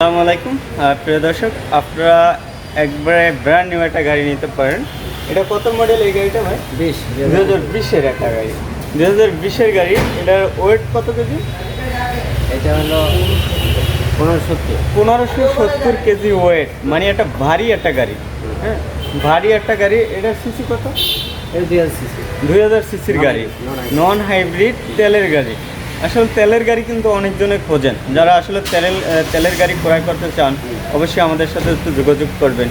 আসসালামু আলাইকুম। প্রিয় দর্শক আপনারা একবারে ব্র্যান্ড নিউ একটা গাড়ি নিতে পারেন। এটা কত মডেল এই গাড়িটা ভাই? বিশ। দু হাজার বিশের একটা গাড়ি। দু হাজার বিশের গাড়ি এটার ওয়েট কত কেজি? এটা হলো পনেরো সত্তর। পনেরোশো সত্তর কেজি ওয়েট মানে একটা ভারী একটা গাড়ি। হ্যাঁ ভারী একটা গাড়ি এটার সিসি কত? দুই হাজার সিসি। দুই হাজার সিসির গাড়ি। নন হাইব্রিড তেলের গাড়ি। আসলে তেলের গাড়ি কিন্তু অনেকজনে খোঁজেন। যারা আসলে তেলের তেলের গাড়ি ক্রয় করতে চান, অবশ্যই আমাদের সাথে একটু যোগাযোগ করবেন।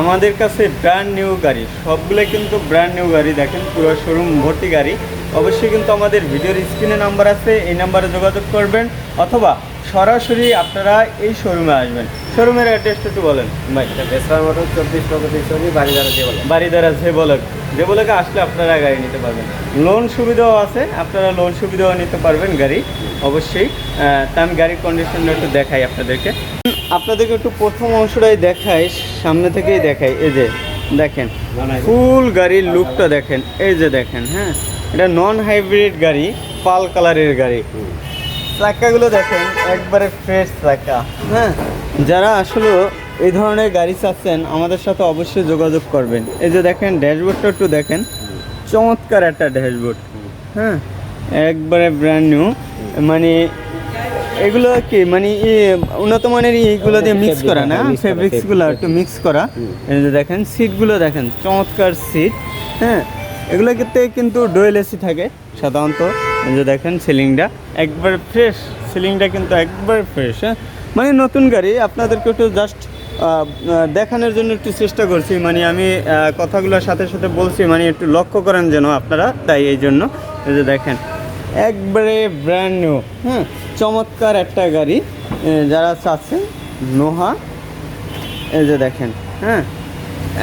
আমাদের কাছে ব্র্যান্ড নিউ গাড়ি, সবগুলো কিন্তু ব্র্যান্ড নিউ গাড়ি দেখেন, পুরো শোরুম ভর্তি গাড়ি। অবশ্যই কিন্তু আমাদের ভিডিওর স্ক্রিনে নাম্বার আছে, এই নাম্বারে যোগাযোগ করবেন, অথবা সরাসরি আপনারা এই শোরুমে আসবেন। শোরুমের অ্যাড্রেসটা একটু বলেন ভাই। মোটর চব্বিশ প্রগতি ছবি বাড়ি দ্বারা বলে বাড়িদারা যে বলক যে বলকে আসলে আপনারা গাড়ি নিতে পারবেন। লোন সুবিধাও আছে আপনারা লোন সুবিধাও নিতে পারবেন গাড়ি অবশ্যই। তা আমি গাড়ির কন্ডিশনটা একটু দেখাই আপনাদেরকে। আপনাদেরকে একটু প্রথম অংশটাই দেখাই সামনে থেকেই দেখাই। এই যে দেখেন ফুল গাড়ির লুকটা দেখেন। এই যে দেখেন হ্যাঁ। এটা নন হাইব্রিড গাড়ি পাল কালারের গাড়ি। চাকাগুলো দেখেন একবারে ফ্রেশ চাকা। হ্যাঁ? যারা আসলে এই ধরনের গাড়ি চাচ্ছেন আমাদের সাথে অবশ্যই যোগাযোগ করবেন। এই যে দেখেন ড্যাশবোর্ডটা একটু দেখেন। চমৎকার একটা ড্যাশবোর্ড। হ্যাঁ? একবারে ব্র্যান্ড নিউ মানে এগুলো কি? মানে ই উন্নত মানের এইগুলো দিয়ে মিক্স করা না? ফেব্রিক্সগুলো একটু মিক্স করা। এই যে দেখেন সিটগুলো দেখেন চমৎকার সিট হ্যাঁ? এগুলো ক্ষেত্রে কিন্তু ডোয়েল এসি থাকে সাধারণত। যে দেখেন সিলিংটা একবার ফ্রেশ সিলিংটা কিন্তু একবার ফ্রেশ হ্যাঁ? মানে নতুন গাড়ি, আপনাদেরকে একটু জাস্ট দেখানোর জন্য একটু চেষ্টা করছি। মানে আমি কথাগুলোর সাথে সাথে বলছি মানে একটু লক্ষ্য করেন যেন আপনারা, তাই এই জন্য। যে দেখেন, একবারে ব্র্যান্ড নিউ হ্যাঁ চমৎকার একটা গাড়ি যারা চাচ্ছেন, নোহা, এই যে দেখেন হ্যাঁ?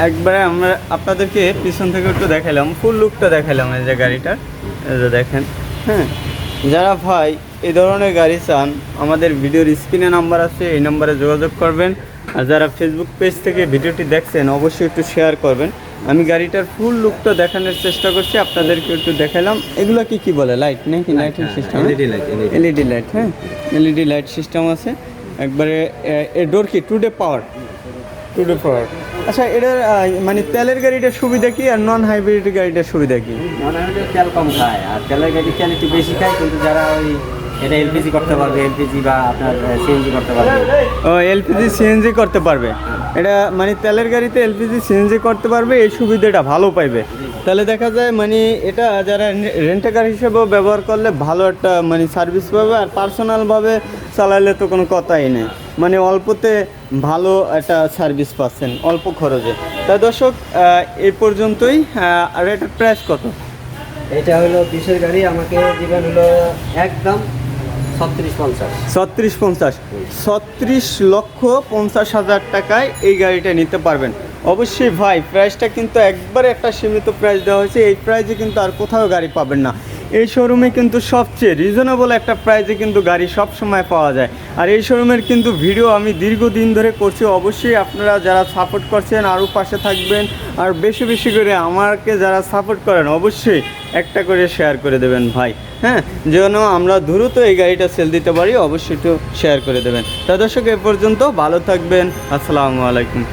একবারে আমরা আপনাদেরকে পিছন থেকে একটু দেখালাম ফুল লুকটা দেখালাম এই যে গাড়িটার, এই যে দেখেন। হ্যাঁ। যারা ভাই এই ধরনের গাড়ি চান আমাদের ভিডিওর স্ক্রিনে নাম্বার আছে এই নাম্বারে যোগাযোগ করবেন। আর যারা ফেসবুক পেজ থেকে ভিডিওটি দেখছেন অবশ্যই একটু শেয়ার করবেন। আমি গাড়িটার ফুল লুকটা দেখানোর চেষ্টা করছি আপনাদেরকে একটু দেখালাম। এগুলো কি কি বলে? লাইট নাকি? লাইটের সিস্টেম এলইডি লাইট হ্যাঁ? এলইডি লাইট সিস্টেম আছে। একবারে এ ডোর কি? Today power today power আচ্ছা এটার মানে তেলের গাড়িটার সুবিধা কি আর নন হাইব্রিড গাড়িটার সুবিধা কি? নন হাইব্রিড তেল কম খায় আর তেলের গাড়ি তেল একটু বেশি খায় কিন্তু যারা ওই এটা এলপিজি করতে পারবে এলপিজি বা আপনার সিএনজি করতে পারবে। ও এলপিজি সিএনজি করতে পারবে। এটা মানে তেলের গাড়িতে এলপিজি সিএনজি করতে পারবে এই সুবিধাটা ভালো পাইবে। তাহলে দেখা যায় মানে এটা যারা রেন্টাকার হিসেবেও ব্যবহার করলে ভালো একটা মানে সার্ভিস পাবে আর পার্সোনালভাবে চালালে তো কোনো কথাই নেই। মানে অল্পতে ভালো একটা সার্ভিস পাচ্ছেন অল্প খরচে। তা দর্শক এই পর্যন্তই আর এটার প্রাইস কত? এটা হলো বিশের গাড়ি আমাকে দিবেন হলো একদম ছত্রিশ পঞ্চাশ। ছত্রিশ পঞ্চাশ। ছত্রিশ লক্ষ পঞ্চাশ হাজার টাকায় এই গাড়িটা নিতে পারবেন। অবশ্যই ভাই প্রাইসটা কিন্তু একবারে একটা সীমিত প্রাইস দেওয়া হয়েছে। এই প্রাইসে কিন্তু আর কোথাও গাড়ি পাবেন না। এই শোরুমে কিন্তু সবচেয়ে রিজনেবল একটা প্রাইসে কিন্তু গাড়ি সব সময় পাওয়া যায়। আর এই শোরুমের কিন্তু ভিডিও আমি দীর্ঘদিন ধরে করছি। অবশ্যই আপনারা যারা সাপোর্ট করছেন, আরও পাশে থাকবেন। আর বেশি বেশি করে আমাকে যারা সাপোর্ট করেন, অবশ্যই একটা করে শেয়ার করে দেবেন ভাই। হ্যাঁ যেন আমরা দ্রুত এই গাড়িটা সেল দিতে পারি, অবশ্যই একটু শেয়ার করে দেবেন। তা দর্শক, এ পর্যন্ত ভালো থাকবেন। আসসালামু আলাইকুম।